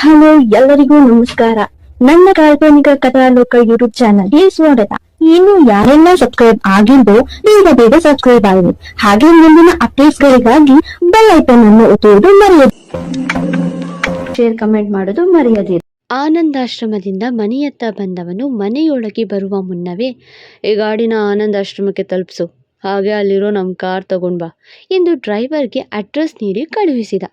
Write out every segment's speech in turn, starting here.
Hello, ಎಲ್ಲರಿಗೂ ನಮಸ್ಕಾರ. ನನ್ನ ಕಾಲ್ಪನಿಕ ಕಥಾಲೋಕ ಯೂಟ್ಯೂಬ್ ಚಾನಲ್ಗೆ ಸ್ವಾಗತ. ಇನ್ನು ಯಾರೆಲ್ಲ ಸಬ್ಸ್ಕ್ರೈಬ್ ಆಗಿದ್ದು ಬೇಗ ಬೇಗ ಸಬ್ಸ್ಕ್ರೈಬ್ ಆಗಿದೆ ಹಾಗೆ ಮುಂದಿನ ಅಪ್ಡೇಟ್ಸ್ ಗಳಿಗಾಗಿ ಬೆಲ್ ಐಕನ್ ಅನ್ನು ಒತ್ತುವುದು ಮರೆಯದು ಶೇರ್ ಕಮೆಂಟ್ ಮಾಡೋದು ಮರೆಯದಿರಿ. ಆನಂದಾಶ್ರಮದಿಂದ ಮನೆಯತ್ತ ಬಂದವನು ಮನೆಯೊಳಗೆ ಬರುವ ಮುನ್ನವೇ. ಈ ಗಾಡಿನ ಆನಂದಾಶ್ರಮಕ್ಕೆ ತಲುಪಿಸು. ಹಾಗೆ ಅಲ್ಲಿರೋ ನಮ್ಮ ಕಾರ್ ತಗೊಂಡು ಬಾ. ಎಂದು ಡ್ರೈವರ್ಗೆ ಅಡ್ರೆಸ್ ನೀಡಿ ಕಳುಹಿಸಿದ.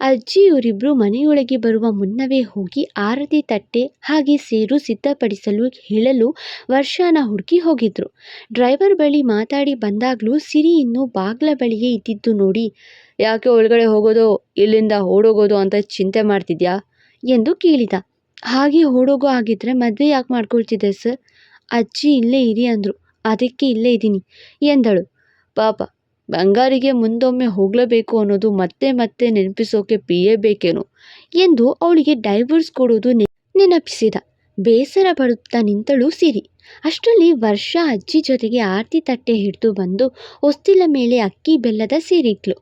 ಅಜ್ಜಿ ಇವರಿಬ್ಬರು ಮನೆಯೊಳಗೆ ಬರುವ ಮುನ್ನವೇ ಹೋಗಿ ಆರತಿ ತಟ್ಟೆ ಹಾಗೆ ಸೇರು ಸಿದ್ಧಪಡಿಸಲು ಹೇಳಲು ವರ್ಷಾನ ಹುಡುಕಿ ಹೋಗಿದ್ರು. ಡ್ರೈವರ್ ಬಳಿ ಮಾತಾಡಿ ಬಂದಾಗಲೂ ಸಿರಿ ಇನ್ನೂ ಬಾಗ್ಲ ಬಳಿಯೇ ಇದ್ದಿದ್ದು ನೋಡಿ, ಯಾಕೆ ಒಳಗಡೆ ಹೋಗೋದು? ಇಲ್ಲಿಂದ ಓಡೋಗೋದು ಅಂತ ಚಿಂತೆ ಮಾಡ್ತಿದ್ಯಾ? ಎಂದು ಕೇಳಿದ. ಹಾಗೆ ಓಡೋಗೋ ಆಗಿದ್ರೆ ಮದುವೆ ಯಾಕೆ ಮಾಡ್ಕೊಳ್ತಿದ್ದೆ ಸರ್? ಅಜ್ಜಿ, ಇಲ್ಲೇ ಇರಿ ಅಂದರು. ಅದಕ್ಕೆ ಇಲ್ಲೇ ಇದ್ದೀನಿ, ಎಂದಳು. ಪಾಪ, ಬಂಗಾರಿಗೆ ಮುಂದೊಮ್ಮೆ ಹೋಗಲೇಬೇಕು ಅನ್ನೋದು ಮತ್ತೆ ಮತ್ತೆ ನೆನಪಿಸೋಕೆ ಪಿಯೇ ಬೇಕೇನೋ ಎಂದು ಅವಳಿಗೆ ಡೈವರ್ಸ್ ಕೊಡೋದು ನೆನಪಿಸಿದ, ಬೇಸರ ಪಡುತ್ತಾ ನಿಂತಳು ಸಿರಿ. ಅಷ್ಟರಲ್ಲಿ ವರ್ಷ ಅಜ್ಜಿ ಜೊತೆಗೆ ಆರತಿ ತಟ್ಟೆ ಹಿಡಿದು ಬಂದು ಹೊಸ್ತಿಲ ಮೇಲೆ ಅಕ್ಕಿ ಬೆಲ್ಲದ ಸೀರಿಟ್ಲು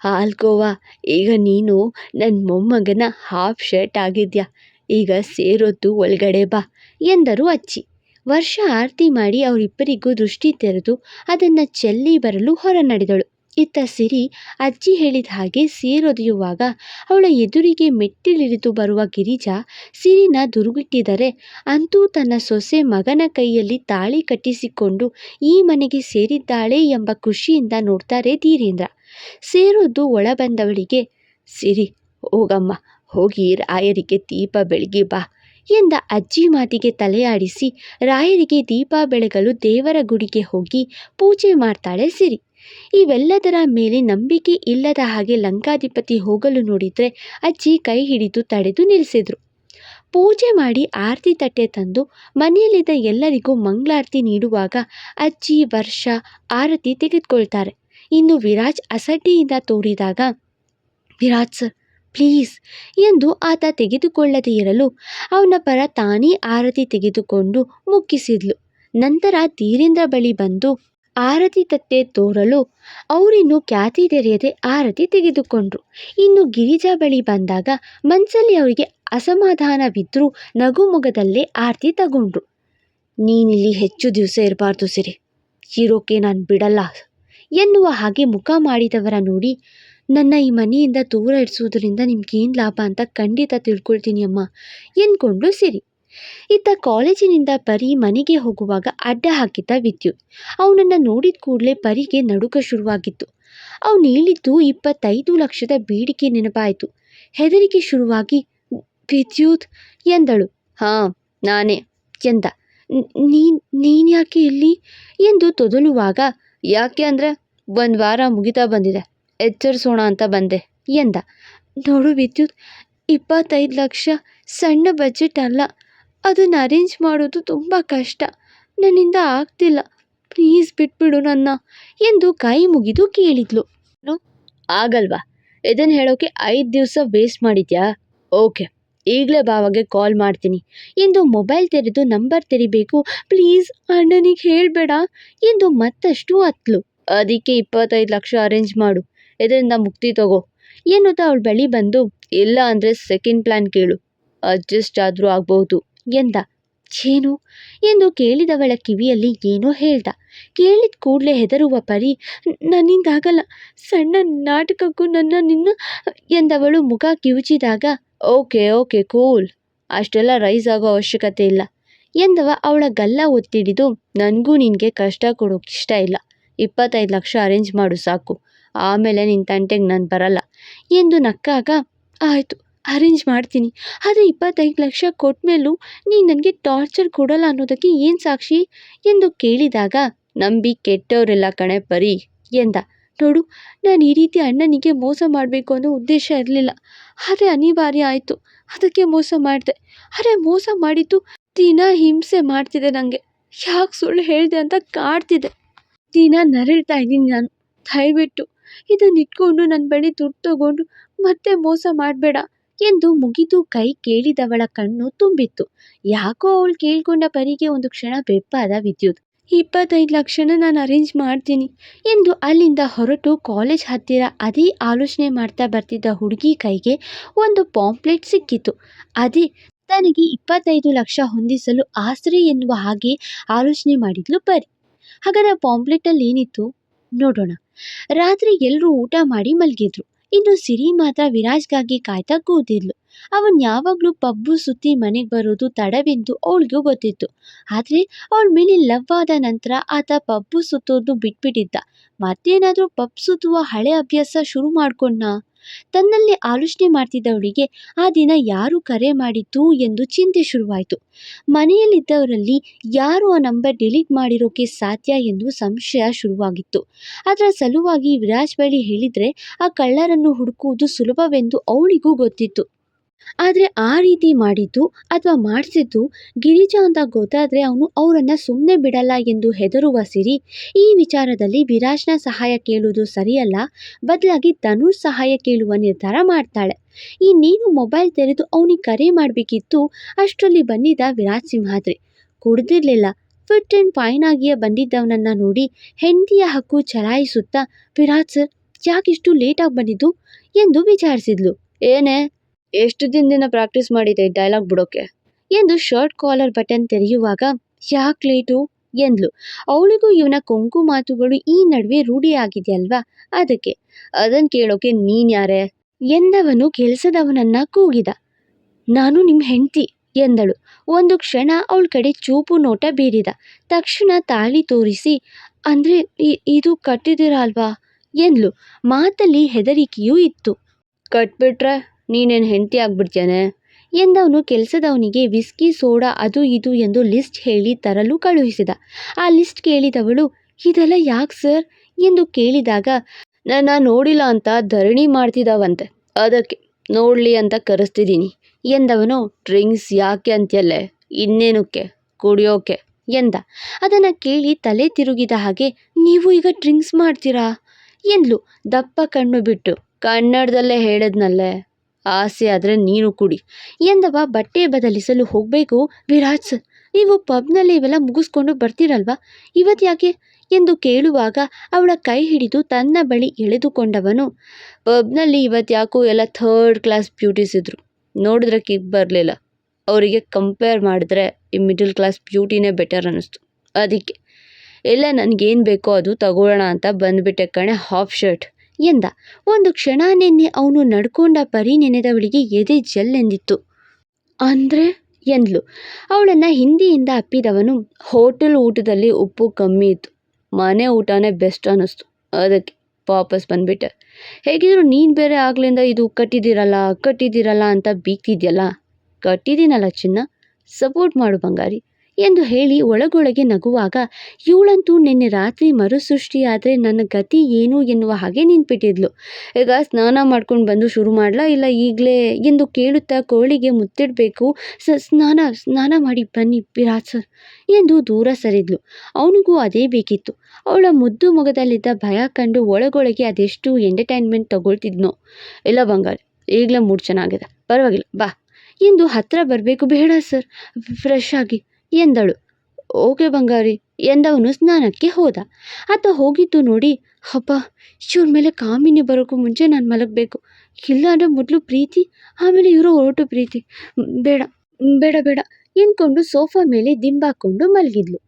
ಹಾಲ್ಕೋವಾ ಈಗ ನೀನು ನನ್ನ ಮೊಮ್ಮಗನ ಹಾಫ್ ಶರ್ಟ್ ಆಗಿದ್ಯಾ, ಈಗ ಸೇರೋದು ಒಳಗಡೆ ಬಾ, ಎಂದರು ಅಜ್ಜಿ. ವರ್ಷ ಆರತಿ ಮಾಡಿ ಅವರಿಬ್ಬರಿಗೂ ದೃಷ್ಟಿ ತೆರೆದು ಅದನ್ನು ಚೆಲ್ಲಿ ಬರಲು ಹೊರ ನಡೆದಳು ಇತ್ತ ಸಿರಿ ಅಜ್ಜಿ ಹೇಳಿದ ಹಾಗೆ ಸೀರೊದೆಯುವಾಗ ಅವಳ ಎದುರಿಗೆ ಮೆಟ್ಟಿಲಿಳಿದು ಬರುವ ಗಿರಿಜಾ ಸಿರಿನ ದುರುಗಿಟ್ಟಿದರೆ ಅಂತೂ ತನ್ನ ಸೊಸೆ ಮಗನ ಕೈಯಲ್ಲಿ ತಾಳಿ ಕಟ್ಟಿಸಿಕೊಂಡು ಈ ಮನೆಗೆ ಸೇರಿದ್ದಾಳೆ ಎಂಬ ಖುಷಿಯಿಂದ ನೋಡ್ತಾರೆ ಧೀರೇಂದ್ರ. ಸೇರೊದ್ದು ಒಳ ಬಂದವಳಿಗೆ ಸಿರಿ, ಹೋಗಮ್ಮ, ಹೋಗಿ ರಾಯರಿಗೆ ದೀಪ ಬೆಳಗಿ ಬಾ. ಎಂದ ಅಜ್ಜಿ ಮಾತಿಗೆ ತಲೆಯಾಡಿಸಿ, ರಾಯರಿಗೆ ದೀಪ ಬೆಳಗಲು ದೇವರ ಗುಡಿಗೆ ಹೋಗಿ ಪೂಜೆ ಮಾಡ್ತಾಳೆ ಸಿರಿ. ಇವೆಲ್ಲದರ ಮೇಲೆ ನಂಬಿಕೆ ಇಲ್ಲದ ಹಾಗೆ ಲಂಕಾಧಿಪತಿ ಹೋಗಲು ನೋಡಿದರೆ ಅಜ್ಜಿ ಕೈ ಹಿಡಿದು ತಡೆದು ನಿಲ್ಲಿಸಿದ್ರು. ಪೂಜೆ ಮಾಡಿ ಆರತಿ ತಟ್ಟೆ ತಂದು ಮನೆಯಲ್ಲಿದ್ದ ಎಲ್ಲರಿಗೂ ಮಂಗಳಾರತಿ ನೀಡುವಾಗ ಅಜ್ಜಿ, ವರ್ಷ, ಆರತಿ ತೆಗೆದುಕೊಳ್ತಾರೆ. ಇನ್ನು ವಿರಾಜ್ ಅಸಡ್ಡೆಯಿಂದ ತೋರಿದಾಗ, ವಿರಾಜ್ ಸರ್ ಪ್ಲೀಸ್ ಎಂದು ಆತ ತೆಗೆದುಕೊಳ್ಳದೆ ಇರಲು ಅವನ ಪರ ತಾನೇ ಆರತಿ ತೆಗೆದುಕೊಂಡು ಮುಕ್ಕಿಸಿದ್ಲು ನಂತರ ಧೀರೇಂದ್ರ ಬಳಿ ಬಂದು ಆರತಿ ತತ್ತೆ ತೋರಲು ಅವರಿನ್ನು ಖ್ಯಾತಿ ತೆರೆಯದೆ ಆರತಿ ತೆಗೆದುಕೊಂಡ್ರು. ಇನ್ನು ಗಿರಿಜಾ ಬಳಿ ಬಂದಾಗ ಮನ್ಸಲ್ಲಿ ಅವರಿಗೆ ಅಸಮಾಧಾನವಿದ್ರೂ ನಗುಮೊಗದಲ್ಲೇ ಆರತಿ ತಗೊಂಡ್ರು. ನೀನಿಲ್ಲಿ ಹೆಚ್ಚು ದಿವಸ ಇರಬಾರ್ದು ಸಿರಿ, ಇರೋಕೆ ನಾನು ಬಿಡಲ್ಲ ಎನ್ನುವ ಹಾಗೆ ಮುಖ ಮಾಡಿದವರ ನೋಡಿ ನನ್ನ ಈ ಮನೆಯಿಂದ ದೂರ ಇಡಿಸೋದ್ರಿಂದ ನಿಮ್ಗೇನು ಲಾಭ ಅಂತ ಖಂಡಿತ ತಿಳ್ಕೊಳ್ತೀನಿ ಅಮ್ಮ. ಎಂದ್ಕೊಂಡು ಸಿರಿ. ಇತ್ತ ಕಾಲೇಜಿನಿಂದ ಪರಿ ಮನೆಗೆ ಹೋಗುವಾಗ ಅಡ್ಡ ಹಾಕಿದ್ದ ವಿದ್ಯುತ್. ಅವನನ್ನು ನೋಡಿದ ಕೂಡಲೇ ಪರಿಗೆ ನಡುಕ ಶುರುವಾಗಿತ್ತು. ಅವನು ಹೇಳಿದ್ದು ಇಪ್ಪತ್ತೈದು ಲಕ್ಷದ ಬೇಡಿಕೆ ನೆನಪಾಯಿತು. ಹೆದರಿಕೆ ಶುರುವಾಗಿ, ವಿದ್ಯುತ್? ಎಂದಳು. ಹಾಂ, ನಾನೇ, ಎಂದ. ನೀ ಯಾಕೆ ಇಲ್ಲಿ? ಎಂದು ತೊದಲುವಾಗ, ಯಾಕೆ ಅಂದರೆ, ಒಂದು ವಾರ ಮುಗಿತಾ ಬಂದಿದೆ. ಎಚ್ಚರಿಸೋಣ ಅಂತ ಬಂದೆ ಎಂದ. ನೋಡು ವಿದ್ಯುತ್, ಇಪ್ಪತ್ತೈದು ಲಕ್ಷ ಸಣ್ಣ ಬಜೆಟ್ ಅಲ್ಲ. ಅದನ್ನು ಅರೇಂಜ್ ಮಾಡೋದು ತುಂಬ ಕಷ್ಟ. ನನ್ನಿಂದ ಆಗ್ತಿಲ್ಲ. ಪ್ಲೀಸ್ ಬಿಟ್ಬಿಡು ನನ್ನ ಎಂದು ಕೈ ಮುಗಿದು ಕೇಳಿದ್ಲು. "ಏನು? ಆಗಲ್ವಾ? ಇದನ್ನು ಹೇಳೋಕ್ಕೆ ಐದು ದಿವಸ ವೇಸ್ಟ್ ಮಾಡಿದ್ಯಾ? ಓಕೆ, ಈಗಲೇ ಬಾವಾಗೆ ಕಾಲ್ ಮಾಡ್ತೀನಿ. ಎಂದು ಮೊಬೈಲ್ ತೆರೆದು ನಂಬರ್ ತೆರಿಬೇಕು. ಪ್ಲೀಸ್ ಅಣ್ಣನಿಗೆ ಹೇಳಬೇಡ ಎಂದು ಮತ್ತಷ್ಟು ಹತ್ಲು ಅದಕ್ಕೆ ಇಪ್ಪತ್ತೈದು ಲಕ್ಷ ಅರೇಂಜ್ ಮಾಡು. ಇದರಿಂದ ಮುಕ್ತಿ ತಗೋ? ಎನ್ನುತ್ತಾ ಅವಳ ಬಳಿ ಬಂದು, ಇಲ್ಲ ಅಂದರೆ ಸೆಕೆಂಡ್ ಪ್ಲ್ಯಾನ್ ಕೇಳು. ಅಡ್ಜಸ್ಟ್ ಆದರೂ ಆಗಬಹುದು ಎಂದ. ಏನು ಎಂದು ಕೇಳಿದವಳ ಕಿವಿಯಲ್ಲಿ ಏನೋ ಹೇಳ್ದ. ಕೇಳಿದ ಕೂಡಲೇ ಹೆದರುವ ಪರಿ "ನ- ನನ್ನಿಂದಾಗಲ್ಲ, ಸಣ್ಣ ನಾಟಕಕ್ಕೂ ನನ್ನ ನಿನ್ನ ಎಂದವಳು ಮುಖ ಕಿವುಚಿದಾಗ, ಓಕೆ ಓಕೆ, ಕೂಲ್. ಅಷ್ಟೆಲ್ಲ ರೈಸ್ ಆಗೋ ಅವಶ್ಯಕತೆ ಇಲ್ಲ. ಎಂದವ ಅವಳ ಗಲ್ಲ ಒತ್ತಿಡಿದು, ನನಗೂ ನಿನಗೆ ಕಷ್ಟ ಕೊಡೋಕೆ ಇಷ್ಟ ಇಲ್ಲ. ಇಪ್ಪತ್ತೈದು ಲಕ್ಷ ಅರೇಂಜ್ ಮಾಡು, ಸಾಕು. ಆಮೇಲೆ ನಿನ್ನ ತಂಟೆಗೆ ನಾನು ಬರಲ್ಲ. ಎಂದು ನಕ್ಕಾಗ, ಆಯಿತು ಅರೇಂಜ್ ಮಾಡ್ತೀನಿ. ಆದರೆ ಇಪ್ಪತ್ತೈದು ಲಕ್ಷ ಕೊಟ್ಮೇಲೂ ನೀನು ನನಗೆ ಟಾರ್ಚರ್ ಕೊಡಲ್ಲ ಅನ್ನೋದಕ್ಕೆ ಏನು ಸಾಕ್ಷಿ? ಎಂದು ಕೇಳಿದಾಗ, ನಂಬಿ ಕೆಟ್ಟವರೆಲ್ಲ ಕಣೆ ಪರಿ, ಎಂದ. ನೋಡು, ನಾನು ಈ ರೀತಿ ಅಣ್ಣನಿಗೆ ಮೋಸ ಮಾಡಬೇಕು ಅನ್ನೋ ಉದ್ದೇಶ ಇರಲಿಲ್ಲ. ಆದರೆ ಅನಿವಾರ್ಯ ಆಯಿತು. ಅದಕ್ಕೆ ಮೋಸ ಮಾಡಿದೆ. ಅರೆ ಮೋಸ ಮಾಡಿದ್ದು ದಿನ ಹಿಂಸೆ ಮಾಡ್ತಿದೆ ನನಗೆ ಯಾಕೆ ಸುಳ್ಳು ಹೇಳಿದೆ ಅಂತ ಕಾಡ್ತಿದೆ. ದಿನ ನರಳ್ತಾ ಇದ್ದೀನಿ ನಾನು. ದಯವಿಟ್ಟು ಇದನ್ನ ಇಟ್ಕೊಂಡು ನನ್ನ ಬಳಿ ದುಡ್ಡು ತಗೊಂಡು ಮತ್ತೆ ಮೋಸ ಮಾಡಬೇಡ ಎಂದು ಮುಗಿದು ಕೈ ಕೇಳಿದವಳ ಕಣ್ಣು ತುಂಬಿತ್ತು. ಯಾಕೋ ಅವಳು ಕೇಳ್ಕೊಂಡ ಪರಿಗೆ ಒಂದು ಕ್ಷಣ ಬೆಪ್ಪಾದ ವಿದ್ಯುತ್. ಇಪ್ಪತ್ತೈದು ಲಕ್ಷನ ನಾನು ಅರೇಂಜ್ ಮಾಡ್ತೀನಿ ಎಂದು ಅಲ್ಲಿಂದ ಹೊರಟು ಕಾಲೇಜ್ ಹತ್ತಿರ ಅದೇ ಆಲೋಚನೆ ಮಾಡ್ತಾ ಬರ್ತಿದ್ದ ಹುಡುಗಿ ಕೈಗೆ ಒಂದು ಪಾಂಪ್ಲೆಟ್ ಸಿಕ್ಕಿತು ಅದೇ ತನಗೆ ಇಪ್ಪತ್ತೈದು ಲಕ್ಷ ಹೊಂದಿಸಲು ಆಸರೆ ಎನ್ನುವ ಹಾಗೆ ಆಲೋಚನೆ ಮಾಡಿದ್ಲು ಪರಿ ಹಾಗಾದ್ರೆ ಪಾಂಪ್ಲೆಟಲ್ಲಿ ಏನಿತ್ತು ನೋಡೋಣ. ರಾತ್ರಿ ಎಲ್ಲರೂ ಊಟ ಮಾಡಿ ಮಲಗಿದ್ರು. ಇನ್ನು ಸಿರಿ ಮಾತ್ರ ವಿರಾಜ್ಗಾಗಿ ಕಾಯ್ತಾ ಕೂತಿದ್ಲು. ಅವನ್ ಯಾವಾಗಲೂ ಪಬ್ಬು ಸುತ್ತಿ ಮನೆಗೆ ಬರೋದು ತಡವೆಂದು ಅವಳಿಗೂ ಗೊತ್ತಿತ್ತು. ಆದ್ರೆ ಅವಳ ಮೇಲೆ ಲವ್ ಆದ ನಂತರ ಆತ ಪಬ್ಬು ಸುತ್ತೋದು ಬಿಟ್ಬಿಟ್ಟಿದ್ದ. ಮತ್ತೇನಾದ್ರೂ ಪಬ್ ಸುತ್ತುವ ಹಳೆ ಅಭ್ಯಾಸ ಶುರು ಮಾಡ್ಕೊಂಡ ತನ್ನಲ್ಲಿ ಆಲೋಚನೆ ಮಾಡ್ತಿದ್ದವಳಿಗೆ ಆ ದಿನ ಯಾರು ಕರೆ ಮಾಡಿದ್ದು ಎಂದು ಚಿಂತೆ ಶುರುವಾಯಿತು. ಮನೆಯಲ್ಲಿದ್ದವರಲ್ಲಿ ಯಾರು ಆ ನಂಬರ್ ಡಿಲೀಟ್ ಮಾಡಿರೋಕೆ ಸಾಧ್ಯ ಎಂದು ಸಂಶಯ ಶುರುವಾಗಿತ್ತು. ಅದರ ಸಲುವಾಗಿ ವಿರಾಜ್ ಬಳಿ ಹೇಳಿದರೆ ಆ ಕಳ್ಳರನ್ನು ಹುಡುಕುವುದು ಸುಲಭವೆಂದು ಅವಳಿಗೂ ಗೊತ್ತಿತ್ತು. ಆದರೆ ಆ ರೀತಿ ಮಾಡಿದ್ದು ಅಥವಾ ಮಾಡಿಸಿದ್ದು ಗಿರಿಜಾ ಅಂತ ಗೊತ್ತಾದರೆ ಅವನು ಅವರನ್ನು ಸುಮ್ಮನೆ ಬಿಡಲ್ಲ ಎಂದು ಹೆದರುವ ಸಿರಿ. ಈ ವಿಚಾರದಲ್ಲಿ ವಿರಾಜ್ನ ಸಹಾಯ ಕೇಳುವುದು ಸರಿಯಲ್ಲ. ಬದಲಾಗಿ ಧನುಷ್ ಸಹಾಯ ಕೇಳುವ ನಿರ್ಧಾರ ಮಾಡ್ತಾಳೆ. ಈ ನೀನು ಮೊಬೈಲ್ ತೆರೆದು ಅವನಿಗೆ ಕರೆ ಮಾಡಬೇಕಿತ್ತು ಅಷ್ಟರಲ್ಲಿ ಬಂದಿದ್ದ ವಿರಾಜ್ ಸಿಂಹಾದ್ರಿ. ಕುಡ್ದಿರ್ಲಿಲ್ಲ. ಫಿಟ್ ಆ್ಯಂಡ್ ಫೈನ್ ಆಗಿಯೇ ಬಂದಿದ್ದವನನ್ನು ನೋಡಿ ಹೆಂಡಿಯ ಹಕ್ಕು ಚಲಾಯಿಸುತ್ತಾ, ವಿರಾಜ್ ಸರ್ ಯಾಕಿಷ್ಟು ಲೇಟಾಗಿ ಬಂದಿದ್ದು? ಎಂದು ವಿಚಾರಿಸಿದ್ಲು. ಏನೇ ಎಷ್ಟು ದಿನದಿಂದ ಪ್ರಾಕ್ಟೀಸ್ ಮಾಡಿದೆ ಡೈಲಾಗ್ ಬಿಡೋಕೆ? ಎಂದು ಶರ್ಟ್ ಕಾಲರ್ ಬಟನ್ ತೆರೆಯುವಾಗ, ಯಾಕೆ ಲೇಟು ಎಂದ್ಲು. ಅವಳಿಗೂ ಇವನ ಕೊಂಕು ಮಾತುಗಳು ಈ ನಡುವೆ ರೂಢಿಯಾಗಿದೆಯಲ್ವಾ ಅದಕ್ಕೆ ಅದನ್ನು ಕೇಳೋಕೆ ನೀನ್ ಯಾರೇ? ಎಂದವನು ಕೆಲಸದವನನ್ನ ಕೂಗಿದ. ನಾನು ನಿಮ್ಮ ಹೆಂಡತಿ, ಎಂದಳು. ಒಂದು ಕ್ಷಣ ಅವಳ ಕಡೆ ಚೂಪು ನೋಟ ಬೀರಿದ. ತಕ್ಷಣ ತಾಳಿ ತೋರಿಸಿ, ಅಂದರೆ ಇದು ಕಟ್ಟಿದಿರಲ್ವಾ ಎಂದ್ಲು. ಮಾತಲ್ಲಿ ಹೆದರಿಕೆಯೂ ಇತ್ತು. ಕಟ್ಬಿಟ್ರೆ? ನೀನೇನು ಹೆಂಡತಿ ಆಗ್ಬಿಡ್ತೇನೆ ಎಂದವನು ಕೆಲಸದವನಿಗೆ, ವಿಸ್ಕಿ, ಸೋಡಾ, ಅದು ಇದು ಎಂದು ಲಿಸ್ಟ್ ಹೇಳಿ ತರಲು ಕಳುಹಿಸಿದ. ಆ ಲಿಸ್ಟ್ ಕೇಳಿದವಳು, ಇದೆಲ್ಲ ಯಾಕೆ ಸರ್? ಎಂದು ಕೇಳಿದಾಗ, ನನ್ನ ನೋಡಿಲ್ಲ ಅಂತ ಧರಣಿ ಮಾಡ್ತಿದ್ದಾವಂತೆ ಅದಕ್ಕೆ ನೋಡಲಿ ಅಂತ ಕರೆಸ್ತಿದ್ದೀನಿ ಎಂದವನು, ಡ್ರಿಂಕ್ಸ್ ಯಾಕೆ ಅಂತ್ಯಲ್ಲೇ? ಇನ್ನೇನಕ್ಕೆ? ಕುಡಿಯೋಕೆ? ಎಂದ. ಅದನ್ನು ಕೇಳಿ ತಲೆ ತಿರುಗಿದ ಹಾಗೆ, ನೀವು ಈಗ ಡ್ರಿಂಕ್ಸ್ ಮಾಡ್ತೀರಾ? ಎಂದ್ಲು ದಪ್ಪ ಕಣ್ಣು ಬಿಟ್ಟು. ಕನ್ನಡದಲ್ಲೇ ಹೇಳಿದ್ನಲ್ಲೇ. ಆಸೆ ಆದರೆ ನೀನು ಕುಡಿ. ಎಂದವ ಬಟ್ಟೆ ಬದಲಿಸಲು ಹೋಗಬೇಕು ವಿರಾಜ್. ಸರ್ ನೀವು ಪಬ್ನಲ್ಲಿ ಇವೆಲ್ಲ ಮುಗಿಸ್ಕೊಂಡು ಬರ್ತೀರಲ್ವಾ? ಇವತ್ತು ಯಾಕೆ? ಎಂದು ಕೇಳುವಾಗ ಅವಳ ಕೈ ಹಿಡಿದು ತನ್ನ ಬಳಿ ಎಳೆದುಕೊಂಡವನು. ಪಬ್ನಲ್ಲಿ ಇವತ್ತು ಯಾಕೋ ಎಲ್ಲ ಥರ್ಡ್ ಕ್ಲಾಸ್ ಬ್ಯೂಟೀಸ್ ಇದ್ದರು ನೋಡಿದ್ರೆ ಕಿಕ್ ಬರಲಿಲ್ಲ. ಅವರಿಗೆ ಕಂಪೇರ್ ಮಾಡಿದ್ರೆ ಈ ಮಿಡಲ್ ಕ್ಲಾಸ್ ಬ್ಯೂಟಿನೇ ಬೆಟರ್ ಅನ್ನಿಸ್ತು. ಅದಕ್ಕೆ, ಎಲ್ಲ ನನಗೇನು ಬೇಕೋ ಅದು ತಗೊಳ್ಳೋಣ ಅಂತ ಬಂದುಬಿಟ್ಟೆ ಕಣೆ ಹಾಫ್ ಶರ್ಟ್. ಎಂದ, ಒಂದು ಕ್ಷಣ ನಿನ್ನೆ ಅವನು ನಡ್ಕೊಂಡ ಪರಿ ನೆನೆದವಳಿಗೆ ಎದೆ ಜಲ್ಲೆಂದಿತ್ತು. ಅಂದರೆ? ಎಂದ್ಲು. ಅವಳನ್ನು ಹಿಂದಿಯಿಂದ ಅಪ್ಪಿದವನು ಹೋಟೆಲ್ ಊಟದಲ್ಲಿ ಉಪ್ಪು ಕಮ್ಮಿ ಇತ್ತು. ಮನೆ ಊಟನೇ ಬೆಸ್ಟ್ ಅನ್ನಿಸ್ತು. ಅದಕ್ಕೆ ವಾಪಸ್ ಬಂದುಬಿಟ್ಟೆ. ಹೇಗಿದ್ರು ನೀನು ಬೇರೆ ಆಗ್ಲಿಂದ ಇದು ಕಟ್ಟಿದ್ದೀರಲ್ಲ ಕಟ್ಟಿದ್ದೀರಲ್ಲ ಅಂತ ಬೀಗ್ತಿದ್ಯಲ್ಲ? ಕಟ್ಟಿದ್ದೀನಲ್ಲ ಚಿನ್ನ? ಸಪೋರ್ಟ್ ಮಾಡು ಬಂಗಾರಿ. ಎಂದು ಹೇಳಿ ಒಳಗೊಳಗೆ ನಗುವಾಗ, ಇವಳಂತೂ ನಿನ್ನೆ ರಾತ್ರಿ ಮರುಸೃಷ್ಟಿಯಾದರೆ ನನ್ನ ಗತಿ ಏನು ಎನ್ನುವ ಹಾಗೆ ನಿಂತ್ಬಿಟ್ಟಿದ್ಲು. ಈಗ ಸ್ನಾನ ಮಾಡ್ಕೊಂಡು ಬಂದು ಶುರು ಮಾಡಲಾ ಇಲ್ಲ ಈಗಲೇ? ಎಂದು ಕೇಳುತ್ತಾ ಕೋಳಿಗೆ ಮುತ್ತಿಡಬೇಕು, ಸ, ಸ್ನಾನ ಸ್ನಾನ ಮಾಡಿ ಬನ್ನಿ ವಿರಾಟ್ ಸರ್ ಎಂದು ದೂರ ಸರಿದ್ಲು. ಅವನಿಗೂ ಅದೇ ಬೇಕಿತ್ತು. ಅವಳ ಮುದ್ದು ಮೊಗದಲ್ಲಿದ್ದ ಭಯ ಕಂಡು ಒಳಗೊಳಗೆ ಅದೆಷ್ಟು ಎಂಟರ್ಟೈನ್ಮೆಂಟ್ ತಗೊಳ್ತಿದ್ನೋ. ಇಲ್ಲ ಬಂಗಾರ, ಈಗಲೇ ಮೂಡ್ ಚೆನ್ನಾಗಿದೆ, ಪರವಾಗಿಲ್ಲ, ಬಾ ಎಂದು ಹತ್ತಿರ ಬರಬೇಕು, ಬೇಡ ಸರ್, ಫ್ರೆಶ್ ಆಗಿ ಎಂದಳು. ಓಕೆ ಬಂಗಾರಿ, ಎಂದವನು ಸ್ನಾನಕ್ಕೆ ಹೋದ. ಆತ ಹೋಗಿದ್ದು ನೋಡಿ ಹಬ್ಬ ಇವ್ರ ಮೇಲೆ ಕಾಮಿನಿ ಬರೋಕ್ಕೂ ಮುಂಚೆ ನಾನು ಮಲಗಬೇಕು. ಇಲ್ಲ ಅಂದರೆ ಮೊದಲು ಪ್ರೀತಿ, ಆಮೇಲೆ ಇವರು ಹೊರಟು ಪ್ರೀತಿ. ಬೇಡ ಬೇಡ ಬೇಡ ಎಂದ್ಕೊಂಡು ಸೋಫಾ ಮೇಲೆ ದಿಂಬಾಕೊಂಡು ಮಲಗಿದ್ಲು.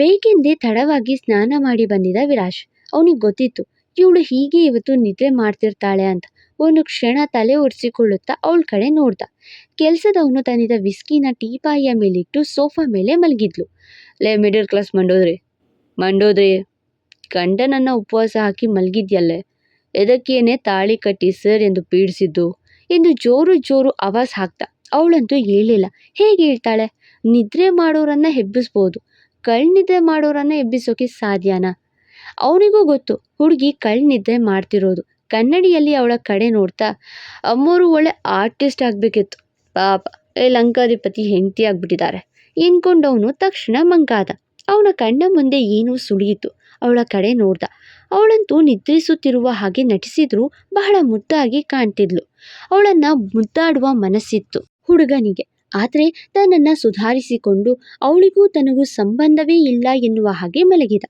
ಬೇಕೆಂದೇ ತಡವಾಗಿ ಸ್ನಾನ ಮಾಡಿ ಬಂದಿದ್ದ ವಿರಾಶ್. ಅವನಿಗೆ ಗೊತ್ತಿತ್ತು, ಇವಳು ಹೀಗೆ ಇವತ್ತು ನಿದ್ರೆ ಮಾಡ್ತಿರ್ತಾಳೆ ಅಂತ. ಒಂದು ಕ್ಷಣ ತಲೆ ಒರೆಸಿಕೊಳ್ಳುತ್ತಾ ಅವಳ ಕಡೆ ನೋಡ್ದ. ಕೆಲಸದವನು ತಂದಿದ್ದ ವಿಸ್ಕಿನ ಟೀಪಾಯಿಯ ಮೇಲಿಟ್ಟು ಸೋಫಾ ಮೇಲೆ ಮಲಗಿದ್ಲು. ಲೇ ಮಿಡಲ್ ಕ್ಲಾಸ್ ಮಂಡೋದ್ರಿ ಮಂಡೋದ್ರಿ ಗಂಡನನ್ನ ಉಪವಾಸ ಹಾಕಿ ಮಲಗಿದ್ಯಲ್ಲೇ, ಎದಕ್ಕೇನೆ ತಾಳಿ ಕಟ್ಟಿ ಸರ್ ಎಂದು ಪೀಡಿಸಿದ್ದು ಎಂದು ಜೋರು ಜೋರು ಆವಾಜ್ ಹಾಕ್ದ. ಅವಳಂತೂ ಹೇಳಿಲ್ಲ. ಹೇಗೆ ಹೇಳ್ತಾಳೆ? ನಿದ್ರೆ ಮಾಡೋರನ್ನ ಹೆಬ್ಬಿಸ್ಬೋದು. ಕಳ್ನಿದ್ರೆ ಮಾಡೋರನ್ನ ಎಬ್ಬಿಸೋಕೆ ಸಾಧ್ಯನಾ? ಅವನಿಗೂ ಗೊತ್ತು. ಹುಡುಗಿ ಕಳ್ನಿದ್ರೆ ಮಾಡ್ತಿರೋದು. ಕನ್ನಡಿಯಲ್ಲಿ ಅವಳ ಕಡೆ ನೋಡ್ತಾ, ಅಮ್ಮೋರು ಒಳ್ಳೆ ಆರ್ಟಿಸ್ಟ್ ಆಗಬೇಕಿತ್ತು. ಪಾಪ ಏ ಲಂಕಾಧಿಪತಿ ಹೆಂಡತಿ ಆಗ್ಬಿಟ್ಟಿದ್ದಾರೆ. ಎಂದ್ಕೊಂಡವನು ತಕ್ಷಣ ಮಂಕಾದ. ಅವನ ಕಣ್ಣ ಮುಂದೆ ಏನೂ ಸುಳಿಯಿತು. ಅವಳ ಕಡೆ ನೋಡ್ದ. ಅವಳಂತೂ ನಿದ್ರಿಸುತ್ತಿರುವ ಹಾಗೆ ನಟಿಸಿದ್ರೂ ಬಹಳ ಮುದ್ದಾಗಿ ಕಾಣ್ತಿದ್ಲು. ಅವಳನ್ನ ಮುದ್ದಾಡುವ ಮನಸ್ಸಿತ್ತು ಹುಡುಗನಿಗೆ. ಆದರೆ ತನ್ನನ್ನು ಸುಧಾರಿಸಿಕೊಂಡು ಅವಳಿಗೂ ತನಗೂ ಸಂಬಂಧವೇ ಇಲ್ಲ ಎನ್ನುವ ಹಾಗೆ ಮಲಗಿದ.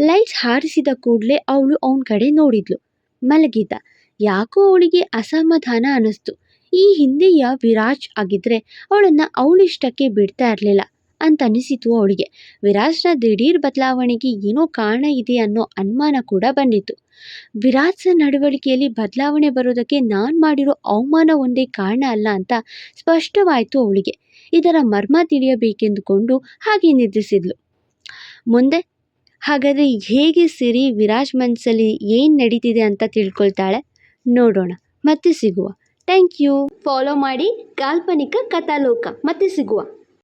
ಲೈಟ್ಸ್ ಹಾರಿಸಿದ ಕೂಡಲೇ ಅವಳು ಅವನ ಕಡೆ ನೋಡಿದ್ಲು. ಮಲಗಿದ್ದ ಯಾಕೋ ಅವಳಿಗೆ ಅಸಮಾಧಾನ ಅನ್ನಿಸ್ತು. ಈ ಹಿಂದೆಯ ವಿರಾಜ್ ಆಗಿದ್ರೆ ಅವಳನ್ನು ಅವಳಿಷ್ಟಕ್ಕೆ ಬಿಡ್ತಾ ಇರಲಿಲ್ಲ ಅಂತ ಅನಿಸಿತು ಅವಳಿಗೆ. ವಿರಾಜ್ನ ದಿಢೀರ್ ಬದಲಾವಣೆಗೆ ಏನೋ ಕಾರಣ ಇದೆ ಅನ್ನೋ ಅನುಮಾನ ಕೂಡ ಬಂದಿತ್ತು. ವಿರಾಜ್ನ ನಡವಳಿಕೆಯಲ್ಲಿ ಬದಲಾವಣೆ ಬರೋದಕ್ಕೆ ನಾನು ಮಾಡಿರೋ ಅವಮಾನ ಒಂದೇ ಕಾರಣ ಅಲ್ಲ ಅಂತ ಸ್ಪಷ್ಟವಾಯಿತು ಅವಳಿಗೆ. ಇದರ ಮರ್ಮ ತಿಳಿಯಬೇಕೆಂದುಕೊಂಡು ಹಾಗೆ ನಿದ್ರಿಸಿದ್ಲು ಮುಂದೆ ಹಾಗಾದರೆ ಹೇಗೆ ಸಿರಿ ವಿರಾಜ್ ಮನಸ್ಸಲ್ಲಿ ಏನು ನಡೀತಿದೆ ಅಂತ ತಿಳ್ಕೊಳ್ತಾಳೆ? ನೋಡೋಣ. ಮತ್ತೆ ಸಿಗುವ. ಥ್ಯಾಂಕ್ ಯು ಫಾಲೋ ಮಾಡಿ ಕಾಲ್ಪನಿಕ ಕಥಾಲೋಕ. ಮತ್ತೆ ಸಿಗುವ.